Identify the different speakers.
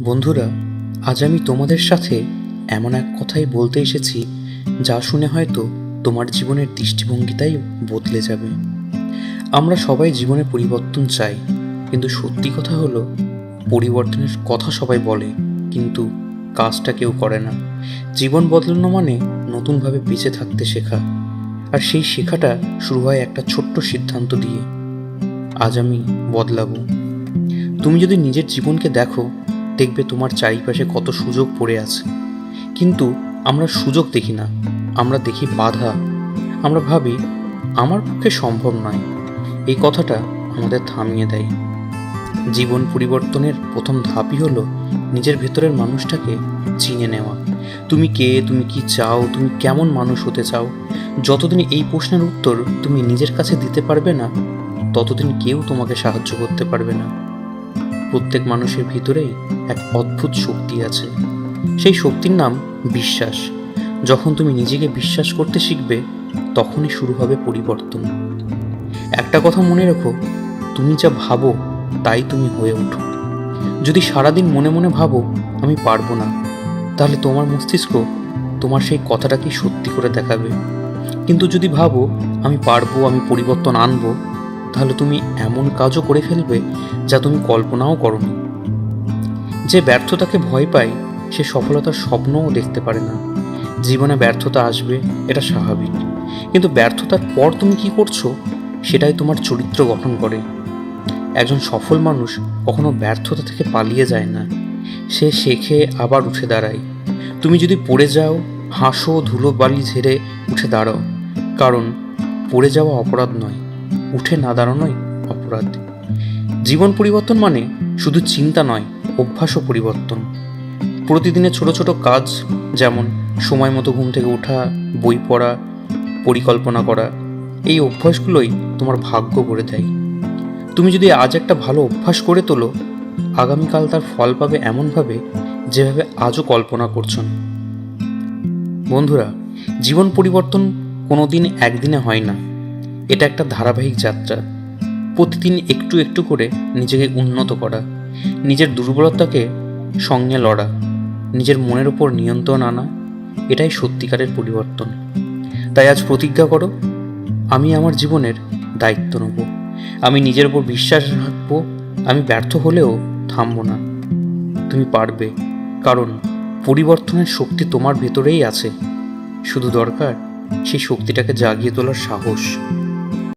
Speaker 1: বন্ধুরা, আজ আমি তোমাদের সাথে এমন এক কথাই বলতে এসেছি যা শুনে হয়তো তোমার জীবনের দৃষ্টিভঙ্গিটাই বদলে যাবে। আমরা সবাই জীবনে পরিবর্তন চাই, কিন্তু সত্যি কথা হলো, পরিবর্তনের কথা সবাই বলে, কিন্তু কাজটা কেউ করে না। জীবন বদলানো মানে নতুনভাবে বেঁচে থাকতে শেখা, আর সেই শেখাটা শুরু হয় একটা ছোট্ট সিদ্ধান্ত দিয়ে। আজ আমি বদলাবো। তুমি যদি নিজের জীবনকে দেখো দেখবে তোমার চারিপাশে কত সুযোগ পড়ে আছে। কিন্তু আমরা সুযোগ দেখি না, আমরা দেখি বাধা। আমরা ভাবি, আমার পক্ষে সম্ভব নয়। এই কথাটা আমাদের থামিয়ে দেয়। জীবন পরিবর্তনের প্রথম ধাপই হলো নিজের ভেতরের মানুষটাকে চিনে নেওয়া। তুমি কে, তুমি কি চাও, তুমি কেমন মানুষ হতে চাও? যতদিন এই প্রশ্নের উত্তর তুমি নিজের কাছে দিতে পারবে না, ততদিন কেউ তোমাকে সাহায্য করতে পারবে না। প্রত্যেক মানুষের ভিতরেই এক অদ্ভুত শক্তি আছে। সেই শক্তির নাম বিশ্বাস। যখন তুমি নিজেকে বিশ্বাস করতে শিখবে, তখনই শুরু হবে পরিবর্তন। একটা কথা মনে রেখো, তুমি যা ভাবো, তাই তুমি হয়ে ওঠো। যদি সারাদিন মনে মনে ভাবো, আমি পারব না, তাহলে তোমার মস্তিষ্ক তোমার সেই কথাটাকেই সত্যি করে দেখাবে। কিন্তু যদি ভাবো, আমি পারব, আমি পরিবর্তন আনব তাহলে তুমি এমন কাজও করে ফেলবে যা তুমি কল্পনাও করনি। যে ব্যর্থতাকে ভয় পায়, সে সফলতার স্বপ্নও দেখতে পারে না। জীবনে ব্যর্থতা আসবে, এটা স্বাভাবিক। কিন্তু ব্যর্থতার পর তুমি কি করছ, সেটাই তোমার চরিত্র গঠন করে। একজন সফল মানুষ কখনো ব্যর্থতা থেকে পালিয়ে যায় না। সে শেখে, আবার উঠে দাঁড়ায়। তুমি যদি পড়ে যাও, হাসো, ধুলো বালি ঝেড়ে উঠে দাঁড়াও। কারণ, পড়ে যাওয়া অপরাধ নয়। উঠে না দাঁড়ানোই অপরাধ। জীবন পরিবর্তন মানে শুধু চিন্তা নয়, অভ্যাসও পরিবর্তন। প্রতিদিনের ছোট ছোট কাজ, যেমন সময় মতো ঘুম থেকে ওঠা, বই পড়া, পরিকল্পনা করা, এই অভ্যাসগুলোই তোমার ভাগ্য করে দেয়। তুমি যদি আজ একটা ভালো অভ্যাস করে তোলো, আগামীকাল তার ফল পাবে এমনভাবে যেভাবে আজও কল্পনা করছ বন্ধুরা, জীবন পরিবর্তন কোনো দিন একদিনে হয় না। এটা একটা ধারাবাহিক যাত্রা। প্রতিদিন একটু একটু করে নিজেকে উন্নত করা, নিজের দুর্বলতাকে সঙ্গে লড়া, নিজের মনের উপর নিয়ন্ত্রণ আনা, এটাই সত্যিকারের পরিবর্তন। তাই আজ প্রতিজ্ঞা করো, আমি আমার জীবনের দায়িত্ব নেব। আমি নিজের উপর বিশ্বাস রাখব, আমি ব্যর্থ হলেও থামবো না। তুমি পারবে, কারণ পরিবর্তনের শক্তি তোমার ভেতরেই আছে। শুধু দরকার সেই শক্তিটাকে জাগিয়ে তোলার সাহস।